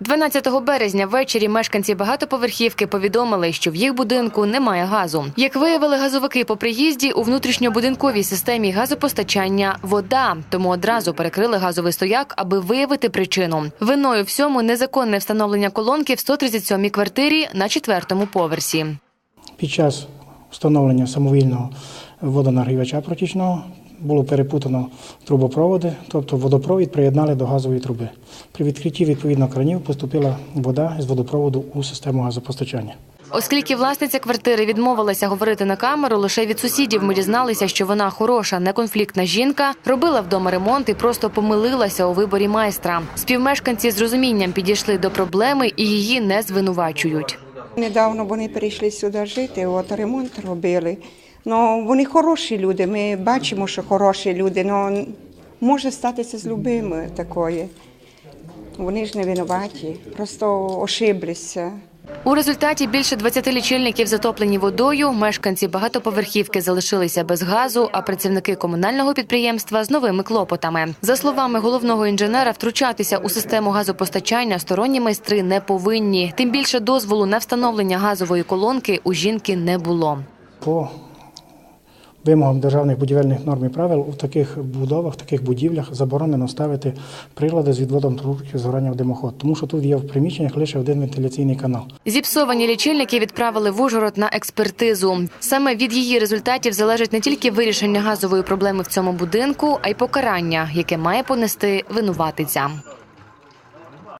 12 березня ввечері мешканці багатоповерхівки повідомили, що в їх будинку немає газу. Як виявили газовики по приїзді, у внутрішньобудинковій системі газопостачання вода, тому одразу перекрили газовий стояк, аби виявити причину. Виною всьому незаконне встановлення колонки в 137-й квартирі на четвертому поверсі. Під час встановлення самовільного водонагрівача протічного було перепутано трубопроводи, тобто водопровід приєднали до газової труби. При відкритті відповідно кранів поступила вода з водопроводу у систему газопостачання. Оскільки власниця квартири відмовилася говорити на камеру, лише від сусідів ми дізналися, що вона хороша, неконфліктна жінка, робила вдома ремонт і просто помилилася у виборі майстра. Співмешканці з розумінням підійшли до проблеми і її не звинувачують. Недавно вони перейшли сюди жити, от ремонт робили. Ну, вони хороші люди, ми бачимо, що хороші люди, але може статися з любими такої. Вони ж не винуваті, просто ошиблися. У результаті більше 20 лічильників затоплені водою. Мешканці багатоповерхівки залишилися без газу, а працівники комунального підприємства з новими клопотами. За словами головного інженера, втручатися у систему газопостачання сторонні майстри не повинні. Тим більше дозволу на встановлення газової колонки у жінки не було. По вимогам державних будівельних норм і правил у таких будовах, таких будівлях заборонено ставити прилади з відводом трубки згорання в димоход, тому що тут є в приміщеннях лише один вентиляційний канал. Зіпсовані лічильники відправили в Ужгород на експертизу. Саме від її результатів залежить не тільки вирішення газової проблеми в цьому будинку, а й покарання, яке має понести винуватиця.